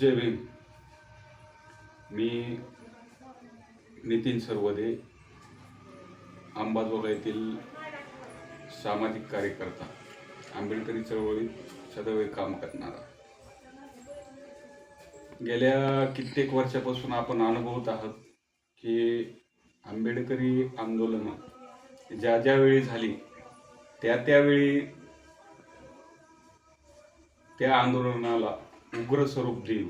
जय भीम. मी नितीन सर्वदे अंबाजोगा येथील सामाजिक कार्यकर्ता आंबेडकरी चळवळीत सदैव काम करणारा. गेल्या कित्येक वर्षापासून आपण अनुभवत आहोत की आंबेडकरी आंदोलनं ज्या ज्या वेळी झाली त्या त्यावेळी त्या आंदोलनाला उग्र स्वरूप देऊन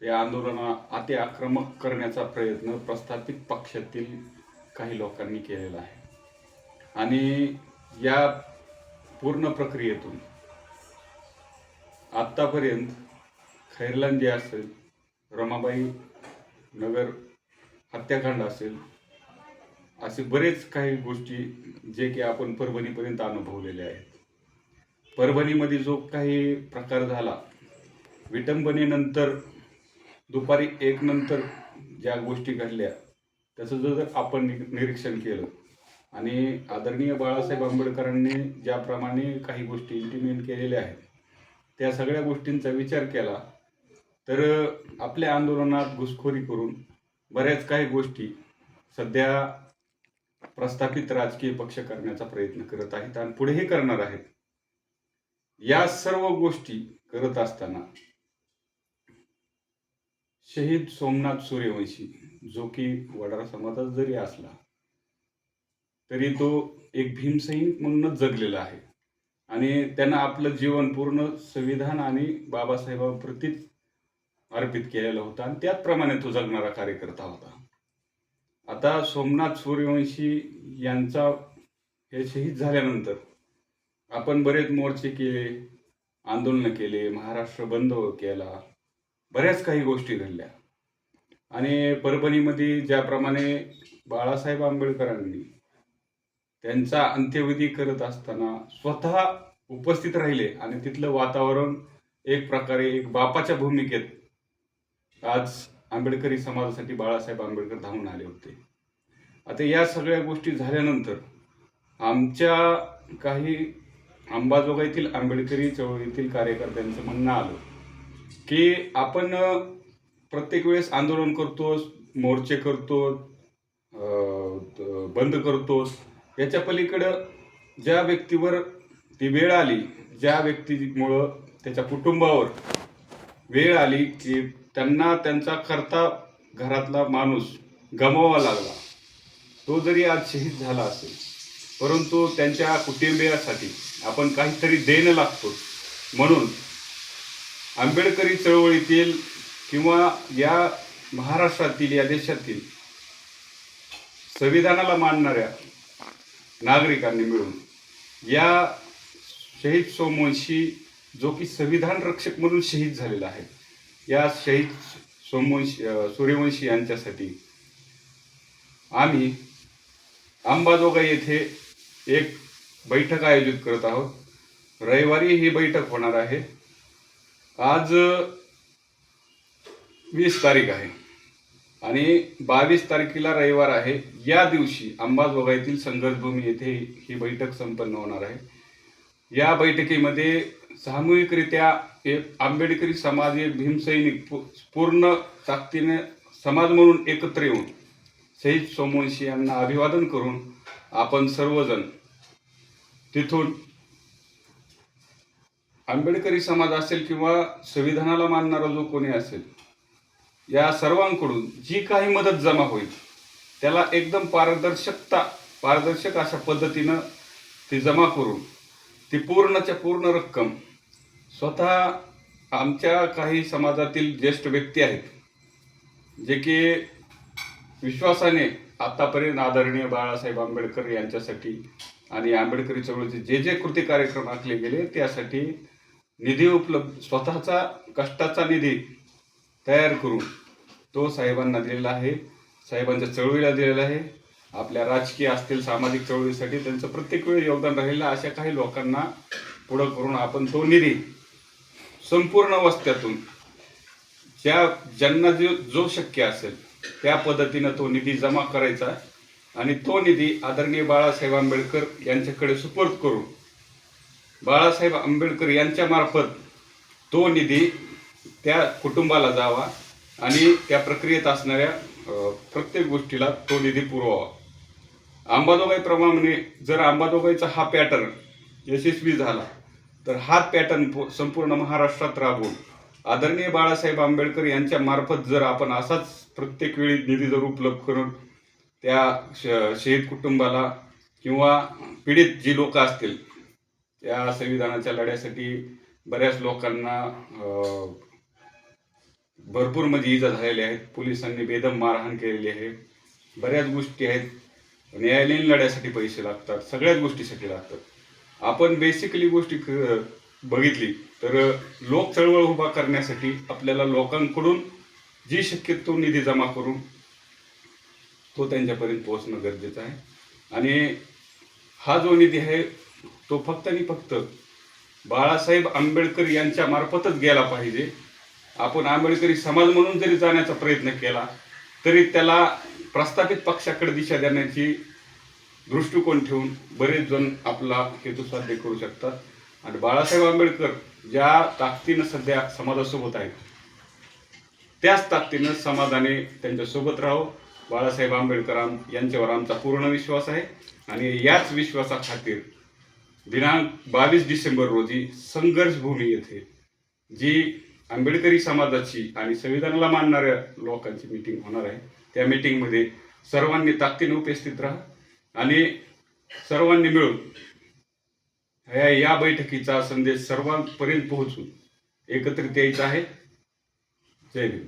या आंदोलना अति आक्रमक करण्याचा प्रयत्न प्रस्थापित पक्षातील काही लोकांनी केलेला आहे. आणि या पूर्ण प्रक्रियेतून आत्तापर्यंत खैरलांदी असेल रमाबाई नगर हत्याकांड असेल असे बरेच काही गोष्टी जे की आपण परभणीपर्यंत अनुभवलेले आहेत. परभणीमध्ये जो काही प्रकार झाला विटंबनेनंतर दुपारी एक नंतर ज्या गोष्टी घडल्या त्याचं जर आपण नि- निरीक्षण केलं आणि आदरणीय बाळासाहेब आंबेडकरांनी ज्याप्रमाणे काही गोष्टी इम्प्लिमेंट केलेल्या आहेत त्या सगळ्या गोष्टींचा विचार केला तर आपल्या आंदोलनात घुसखोरी करून बऱ्याच काही गोष्टी सध्या प्रस्थापित राजकीय पक्ष करण्याचा प्रयत्न करत आहेत आणि पुढेही करणार आहेत. या सर्व गोष्टी करत असताना शहीद सोमनाथ सूर्यवंशी जो की वडार समाजात जरी असला तरी तो एक भीमसैनिक म्हणूनच जगलेला आहे. आणि त्यांना आपलं जीवन पूर्ण संविधान आणि बाबासाहेबांप्रतीच अर्पित केलेलं होतं आणि त्याचप्रमाणे तो जगणारा कार्यकर्ता होता. आता सोमनाथ सूर्यवंशी यांचा हे शहीद झाल्यानंतर आपण बरेच मोर्चे केले आंदोलनं केले महाराष्ट्र बंद केला बऱ्याच काही गोष्टी घडल्या. आणि परभणीमध्ये ज्याप्रमाणे बाळासाहेब आंबेडकरांनी त्यांचा अंत्यविधी करत असताना स्वतः उपस्थित राहिले आणि तिथलं वातावरण एक प्रकारे एक बापाच्या भूमिकेत आज आंबेडकरी समाजासाठी बाळासाहेब आंबेडकर धावून आले होते. आता या सगळ्या गोष्टी झाल्यानंतर आमच्या काही अंबाजोगाईतील आंबेडकरी चळवळीतील कार्यकर्त्यांचं म्हणणं आलं की आपण प्रत्येक वेळेस आंदोलन करतो मोर्चे करतो बंद करतो याच्या पलीकडं ज्या व्यक्तीवर ती वेळ आली ज्या व्यक्तीमुळं त्याच्या कुटुंबावर वेळ आली की त्यांना त्यांचा करता घरातला माणूस गमावा लागला. तो जरी आज शहीद झाला असेल परंतु त्यांच्या कुटुंबियासाठी आपण काहीतरी देणं लागतो. म्हणून आंबेडकरी चळवळीतील किंवा या महाराष्ट्रातील या देशातील संविधानाला मानणाऱ्या नागरिकांनी मिळून या शहीद सोमवंशी जो की संविधान रक्षक म्हणून शहीद झालेला आहे या शहीद सोमवंशी सूर्यवंशी यांच्यासाठी आम्ही अंबाजोगाई येथे एक बैठक आयोजित करत आहोत. रविवारी ही बैठक होणार आहे. आज वीस तारीख आहे आणि बावीस तारखेला रविवार आहे. या दिवशी अंबाजोगाईतील संघर्षभूमी येथे ही बैठक संपन्न होणार आहे. या बैठकीमध्ये सामूहिकरित्या एक आंबेडकरी समाज एक भीमसैनिक पूर्ण ताकदीने समाज म्हणून एकत्र येऊन शहीद सोमवंशी यांना अभिवादन करून आपण सर्वजण तिथून आंबेडकरी समाज असेल किंवा संविधानाला मानणारा जो कोणी असेल या सर्वांकडून जी काही मदत जमा होईल त्याला एकदम पारदर्शकता पारदर्शक अशा पद्धतीनं ती जमा करून ती पूर्णच्या पूर्ण रक्कम स्वतः आमच्या काही समाजातील ज्येष्ठ व्यक्ती आहेत जे की विश्वासाने आतापर्यंत आदरणीय बाळासाहेब आंबेडकर यांच्यासाठी आणि आंबेडकरी चळवळीचे जे जे कृती कार्यक्रम आखले गेले त्यासाठी निधी उपलब्ध स्वतःचा कष्टाचा निधी तयार करून तो साहेबांना दिलेला आहे साहेबांच्या चळवळीला दिलेला आहे. आपल्या राजकीय असतील सामाजिक चळवळीसाठी त्यांचं प्रत्येक वेळी योगदान राहिलं अशा काही लोकांना पुढं करून आपण तो निधी संपूर्ण वस्त्यातून ज्या ज्यांना जो जो शक्य असेल त्या पद्धतीनं तो निधी जमा करायचा. आणि तो निधी आदरणीय बाळासाहेब आंबेडकर यांच्याकडे सुपूर्द करू बाळासाहेब आंबेडकर यांच्यामार्फत तो निधी त्या कुटुंबाला जावा आणि त्या प्रक्रियेत असणाऱ्या प्रत्येक गोष्टीला तो निधी पुरवावा. अंबाजोगाईप्रमाणे जर अंबाजोगाईचा हा पॅटर्न यशस्वी झाला तर हा पॅटर्न संपूर्ण महाराष्ट्रात राबवून आदरणीय बाळासाहेब आंबेडकर यांच्या मार्फत जर आपण असाच प्रत्येक वेळी निधी जर उपलब्ध करून त्या श- शहीद कुटुंबाला किंवा पीडित जी लोक असतील त्या संविधानाच्या लढ्यासाठी बऱ्याच लोकांना भरपूर म्हणजे इजा झालेल्या आहेत पोलिसांनी बेदम मारहाण केलेली आहे. बऱ्याच गोष्टी आहेत. न्यायालयीन लढ्यासाठी पैसे लागतात. सगळ्याच गोष्टीसाठी लागतात. आपण बेसिकली गोष्टी क- बघितली तर लोक चळवळ उभा करण्यासाठी आपल्याला लोकांकडून जी शक्यतो निधी जमा करून तो त्यांच्यापर्यंत पोहोचणं गरजेचं आहे. आणि हा जो निधी आहे तो फक्त आणि फक्त बाळासाहेब आंबेडकर यांच्या मार्फतच गेला पाहिजे. आपण आंबेडकरी समाज म्हणून जरी जाण्याचा प्रयत्न केला तरी त्याला प्रस्थापित पक्षाकडे दिशा देण्याची दृष्टिकोन ठेवून बरेच जण आपला हेतू साध्य करू शकतात. आणि बाळासाहेब आंबेडकर ज्या ताकदीनं सध्या समाजासोबत आहेत त्याच ताकदीनं समाजाने त्यांच्यासोबत राहावं. बाळासाहेब आंबेडकर यांच्यावर आमचा पूर्ण विश्वास आहे. आणि याच विश्वासाखातीर दिनांक बावीस डिसेंबर रोजी संघर्ष भूमी येथे जी आंबेडकरी समाजाची आणि संविधानाला मानणाऱ्या लोकांची मीटिंग होणार आहे. त्या मीटिंगमध्ये सर्वांनी ताकदीने उपस्थित राहा आणि सर्वांनी मिळून या या बैठकीचा संदेश सर्वांपर्यंत पोहोचून एकत्रित यायचा आहे. जय भीम